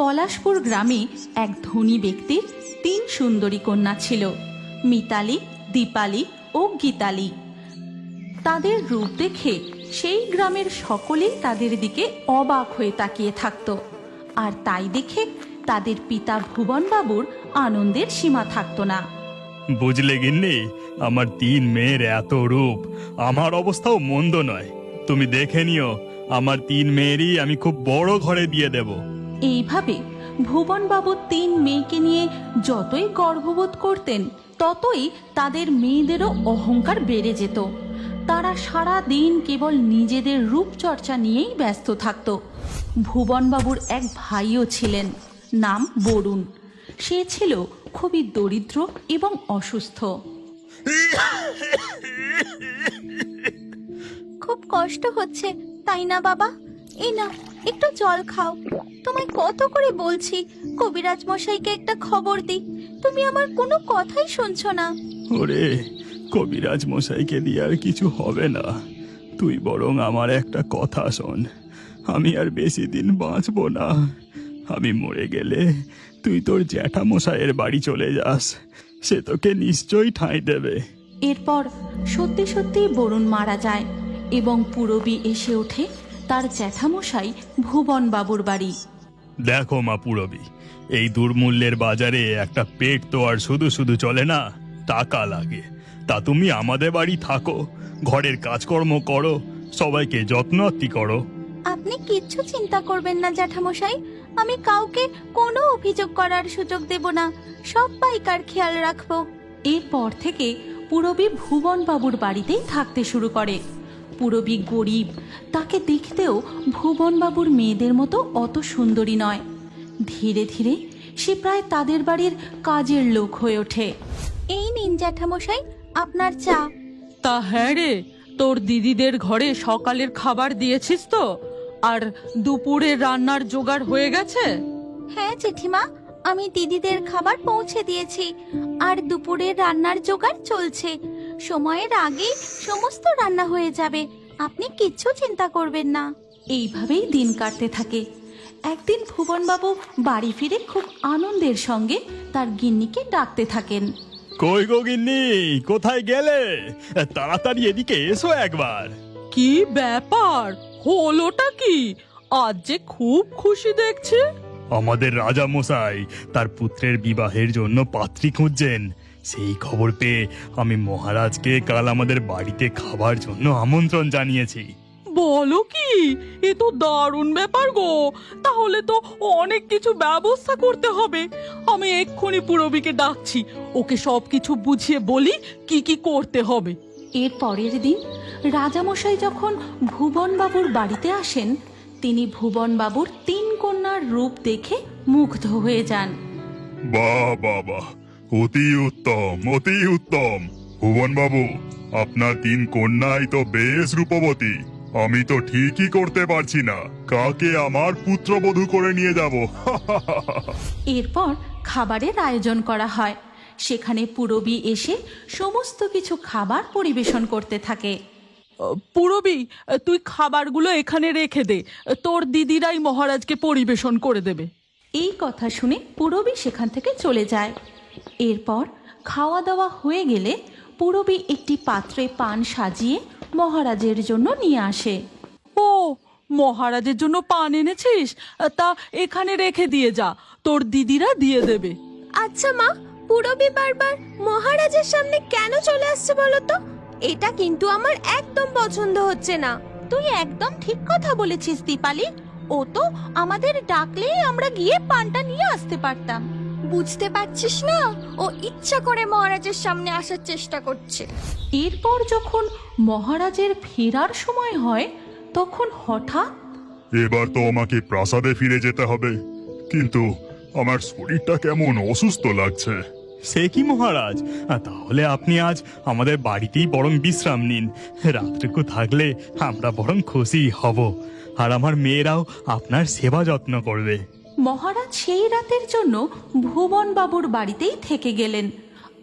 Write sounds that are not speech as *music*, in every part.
পলাশপুর গ্রামে এক ধনী ব্যক্তির তিন সুন্দরী কন্যা ছিল, মিতালি, দীপালি ও গীতালি। তাদের রূপ দেখে সেই গ্রামের সকলেই তাদের দিকে অবাক হয়ে তাকিয়ে থাকত, আর তাই দেখে তাদের পিতা ভুবনবাবুর আনন্দের সীমা থাকতো না। বুঝলে গিন্নি, আমার তিন মেয়ের এত রূপ, আমার অবস্থাও মন্দ নয়। তুমি দেখে নিও, আমার তিন মেয়েরই আমি খুব বড় ঘরে দিয়ে দেব। এইভাবে ভুবনবাবু তিন মেয়েকে নিয়ে যতই গর্ববোধ করতেন, ততই তাদের মেয়েদেরও অহংকার বেড়ে যেত। তারা সারা দিন কেবল নিজেদের রূপচর্চা নিয়েই ব্যস্ত থাকত। ভুবনবাবুর এক ভাইও ছিলেন, নাম বরুণ। সে ছিল খুবই দরিদ্র এবং অসুস্থ। খুব কষ্ট হচ্ছে, তাই না বাবা? এই না একটু জল খাও। তোমায় কত করে বলছি কবিরাজ মশাইকে একটা খবর দি। তুমি আমার কোনো কথাই শুনছো না। ওরে কবিরাজ মশাইকে দিয়ে আর কিছু হবে না। তুই বরং আমার একটা কথা শোন। আমি আর বেশি দিন বাঁচবো না। আমি মরে গেলে তুই তোর জ্যাঠা মশাইয়ের বাড়ি চলে যাস। সে তোকে নিশ্চয়ই ঠাঁই দেবে। এরপর সত্যি সত্যি বরুণ মারা যায় এবং পুরবী এসে ওঠে তার জ্যাঠামশাই ভুবন বাবুর বাড়ি। দেখো মা পুরবী এই দুর্মূল্যের বাজারে একটা পেট তো আর শুধু শুধু চলে না টাকা লাগে। তা তুমি আমাদের বাড়ি থাকো ঘরের কাজকর্ম করো সবাইকে যত্নআত্তি করো। আপনি কিচ্ছু চিন্তা করবেন না জ্যাঠামশাই আমি কাউকে কোনো অভিযোগ করার সুযোগ দেব না সব পাইকার খেয়াল রাখব। এরপর থেকে পুরবী ভুবন বাবুর বাড়িতেই থাকতে শুরু করে। পুরবী গরিব। তাকে দেখতেও ভুবনবাবুর মেয়েদের মতো অত সুন্দরী নয়। ধীরে ধীরে সে প্রায় তাদের বাড়ির কাজের লোক হয়ে ওঠে। এই নিন জ্যাঠামশাই আপনার চা। তা হ্যাঁ রে তোর দিদিদের ঘরে সকালের খাবার দিয়েছিস তো? আর দুপুরের রান্নার জোগাড় হয়ে গেছে? হ্যাঁ জেঠিমা আমি দিদিদের খাবার পৌঁছে দিয়েছি। আর দুপুরের রান্নার জোগাড় চলছে। সময়ের আগেই সমস্ত রান্না হয়ে যাবে। আপনি কিচ্ছু চিন্তা করবেন না। এইভাবেই দিন কাটতে থাকে। একদিন ভুবনবাবু বাড়ি ফিরে খুব আনন্দের সঙ্গে তার গিন্নিকে ডাকতে থাকেন। কই গো গিন্নি? কোথায় গেলে? তাড়াতাড়ি এদিকে এসো একবার। কি ব্যাপার? হলোটা কি? আজ যে খুব খুশি দেখছি। আমাদের রাজা মশাই তার পুত্রের বিবাহের জন্য পাত্রী খুঁজছেন। সেই খবর পেয়ে আমি মহারাজকে কাল আমাদের বাড়িতে খাবার জন্য আমন্ত্রণ জানিয়েছি। বলো কি? এ তো দারুণ ব্যাপার গো। তাহলে তো অনেক কিছু ব্যবস্থা করতে হবে। আমি এক্ষুনি পুরবীকে ডাকছি। ওকে সব কিছু বুঝিয়ে বলি কি কি করতে হবে। এর পরের দিন রাজামশাই যখন ভুবনবাবুর বাড়িতে আসেন তিনি ভুবনবাবুর তিন কন্যার রূপ দেখে মুগ্ধ হয়ে যান। বাহ বাহ। অতি উত্তম অতি উত্তম। ভুবন বাবু আপনার তিন কন্যাই তো বেশ রূপবতী। আমি তো ঠিকই করতে পারছি না। কাকে আমার পুত্রবধূ করে নিয়ে যাব? *laughs* এরপর খাবারের আয়োজন করা হয়। সেখানে পুরবী এসে সমস্ত কিছু খাবার পরিবেশন করতে থাকে। পুরবী তুই খাবারগুলো এখানে রেখে দে। তোর দিদিরাই মহারাজকে পরিবেশন করে দেবে। এই কথা শুনে পুরবী সেখান থেকে চলে যায়। এরপর খাওয়া দাওয়া হয়ে গেলে পুরবী একটি পাত্রে পান সাজিয়ে মহারাজের জন্য নিয়ে আসে। ও মহারাজের জন্য পান এনেছিস? তা এখানে রেখে দিয়ে যা তোর দিদিরা দিয়ে দেবে। আচ্ছা মা পুরবি বারবার মহারাজের সামনে কেন চলে আসছে বলো তো? এটা কিন্তু আমার একদম পছন্দ হচ্ছে না। তুই একদম ঠিক কথা বলেছিস দীপালি। ও তো আমাদের ডাকলেই আমরা গিয়ে পানটা নিয়ে আসতে পারতাম। বুঝতে পারছিস না? ও ইচ্ছা করে মহারাজের সামনে আসার চেষ্টা করছে। এরপর যখন মহারাজের ফেরার সময় হয় তখন হঠাৎ এবার তো আমাকে প্রাসাদে ফিরে যেতে হবে। কিন্তু আমার শরীরটা কেমন অসুস্থ লাগছে। সে কি মহারাজ? তাহলে আপনি আজ আমাদের বাড়িতেই বরং বিশ্রাম নিন। রাত্রিকু থাকলে আমরা বরং খুশি হব। আর আমার মেয়েরাও আপনার সেবা যত্ন করবে। মহারাজ সেই রাতের জন্য ভুবনবাবুর বাড়িতেই থেকে গেলেন।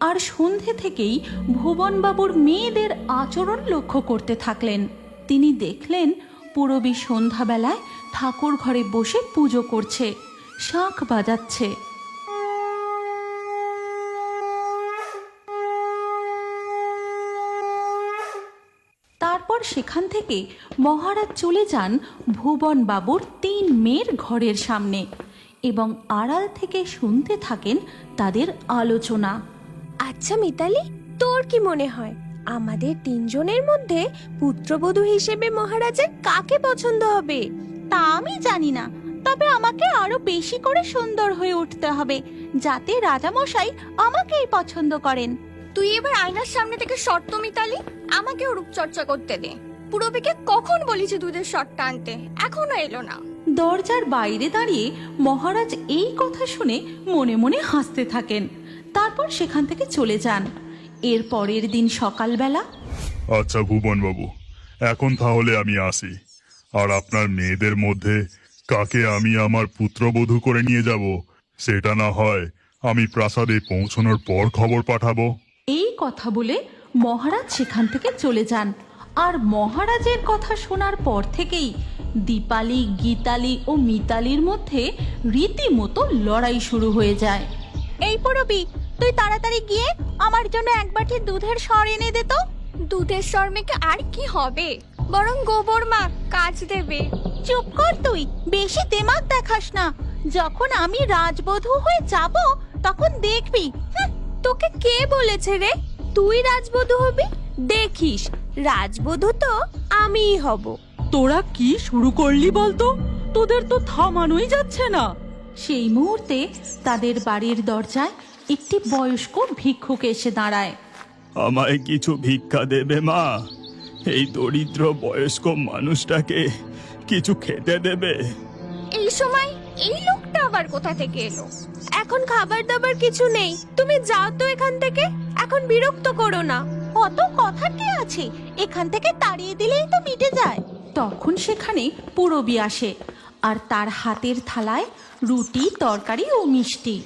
আর সন্ধে থেকেই ভুবনবাবুর মেয়েদের আচরণ লক্ষ্য করতে থাকলেন। তিনি দেখলেন পুরবী সন্ধ্যাবেলায় ঠাকুর ঘরে বসে পুজো করছে, শাঁখ বাজাচ্ছে। তারপর সেখান থেকে মহারাজ চলে যান ভুবন বাবুর তিন মেয়ের ঘরের সামনে। এবং আড়াল থেকে শুনতে থাকেন তাদের আলোচনা। আচ্ছা মিতালি তোর কি মনে হয়? আমাদের তিনজনের মধ্যে পুত্রবধূ হিসেবে মহারাজের কাকে পছন্দ হবে? তা আমি জানি না তবে আমাকে আরও বেশি করে সুন্দর হয়ে উঠতে হবে যাতে রাজামশাই আমাকেই পছন্দ করেন। তুই এবার আয়নার সামনে থেকে শর্ত মিতালি আমাকেও রূপচর্চা করতে দে। পুরবিকে কখন বলিছে দুধের শর্টটা আনতে এখনও এলো না। দরজার বাইরে দাঁড়িয়ে মহারাজ এই কথা শুনে মনে মনে হাসতে থাকেন। তারপর সেখান থেকে চলে যান। এর পরের দিন সকালবেলা আচ্ছা ভুবন বাবু এখন তাহলে আমি আসি। আর আপনার মেয়েদের মধ্যে কাকে আমি আমার পুত্রবধূ করে নিয়ে যাব সেটা না হয় আমি প্রাসাদে পৌঁছানোর পর খবর পাঠাবো। এই কথা বলে মহারাজ সেখান থেকে চলে যান। আর মহারাজের কথা শোনার পর থেকেই দীপালি গীতালি ও মিতালির মধ্যে রীতিমতো লড়াই শুরু হয়ে যায়। এই পুরবি তুই তাড়াতাড়ি গিয়ে আমার জন্য এক বাটি দুধের সর এনে দে তো। দুধের শর্মেকে আর কি হবে? বরং গোবর মা কাজ দেবে। চুপ কর তুই বেশি দেমাগ দেখাস না। যখন আমি রাজবধূ হয়ে যাব তখন দেখবি তোকে কে বলেছে রে? তুই রাজবধূ হবি? দেখিস রাজবধূ তো আমিই হব। তোরা কি শুরু করলি বলতো? তোদের তো থামানোই যাচ্ছে না। সেই মুহূর্তে তাদের বাড়ির দরজায় একটি বয়স্ক ভিক্ষুক এসে দাঁড়ায়। আমায় কিছু ভিক্ষা দেবে মা? এই দরিদ্র বয়স্ক মানুষটাকে কিছু খেতে দেবে? এই সময় এই লোকটা আবার কোথা থেকে এলো? এখন খাবার দাবার কিছু নেই। তুমি যাও তো এখান থেকে। এখন বিরক্ত করো না। অত কথা কি আছে? এখান থেকে তাড়িয়ে দিলেই তো মিটে যায়। তখন সেখানে পুরবি আসে আর তার হাতের থালায় রুটি তরকারি ও মিষ্টি।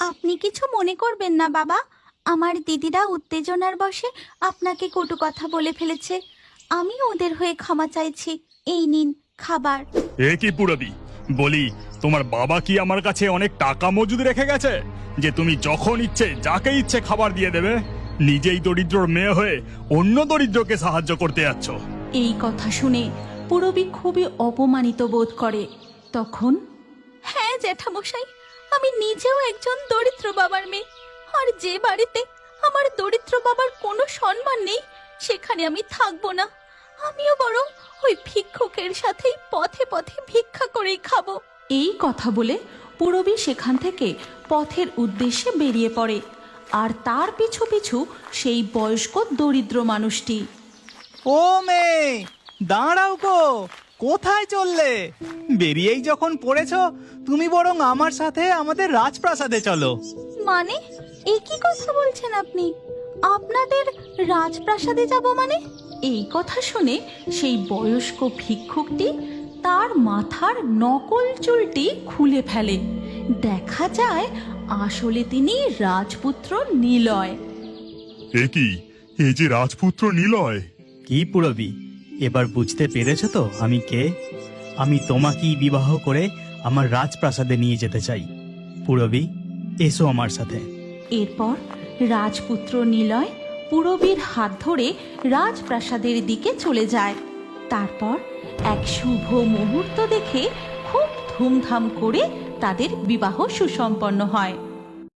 আপনি কিছু মনে করবেন না বাবা। আমার দিদিরা উত্তেজনার বশে আপনাকে কটু কথা বলে ফেলেছে। আমি ওদের হয়ে ক্ষমা চাইছি। এই নিন খাবার। এ কি পুরবি? বলি, তোমার বাবা কি আমার কাছে অনেক টাকা মজুদ রেখে গেছে? যে তুমি যখন ইচ্ছে, যাকে ইচ্ছে খাবার দিয়ে দেবে, নিজেই দরিদ্রর মেয়ে হয়ে অন্য দরিদ্রকে সাহায্য করতে যাচ্ছ। এই কথা শুনে পুরবি খুবই অপমানিত বোধ করে। তখন হ্যাঁ জ্যাঠামশাই, আমি নিজেও একজন দরিদ্র বাবার মেয়ে। আর যে বাড়িতে আমার দরিদ্র বাবার কোনো সম্মান নেই, সেখানে আমি থাকব না। আমিও বরং সাথেই পথে পথে ভিক্ষা করেই খাব। এই কথা বলে পুরবি সেখান থেকে পথের উদ্দেশ্যে বেরিয়ে পড়ে। আর তার পিছু পিছু সেই বয়স্ক দরিদ্র মানুষটি। ও মেয়ে দাঁড়াও গো কোথায় চললে? বেরিয়েই যখন পড়েছ তুমি বরং আমার সাথে আমাদের রাজপ্রাসাদে চলো। মানে? এই কি কথা বলছেন আপনি? আপনাদের রাজপ্রাসাদে যাব মানে? এই কথা শুনে সেই বয়স্ক ভিক্ষুকটি তার মাথার নকল চুলটি খুলে ফেলে। দেখা যায় আসলে তিনি রাজপুত্র নিলয়। এ কি? এই যে রাজপুত্র নিলয়। কি পুরবি? এবার বুঝতে পেরেছ তো আমি কে? আমি তোমাকেই বিবাহ করে আমার রাজপ্রাসাদে নিয়ে যেতে চাই। পুরবি এসো আমার সাথে। এরপর রাজপুত্র নিলয় পুরবীর হাত ধরে রাজপ্রাসাদের দিকে চলে যায়। তারপর এক শুভ মুহূর্ত দেখে খুব ধুমধাম করে তাদের বিবাহ সুসম্পন্ন হয়।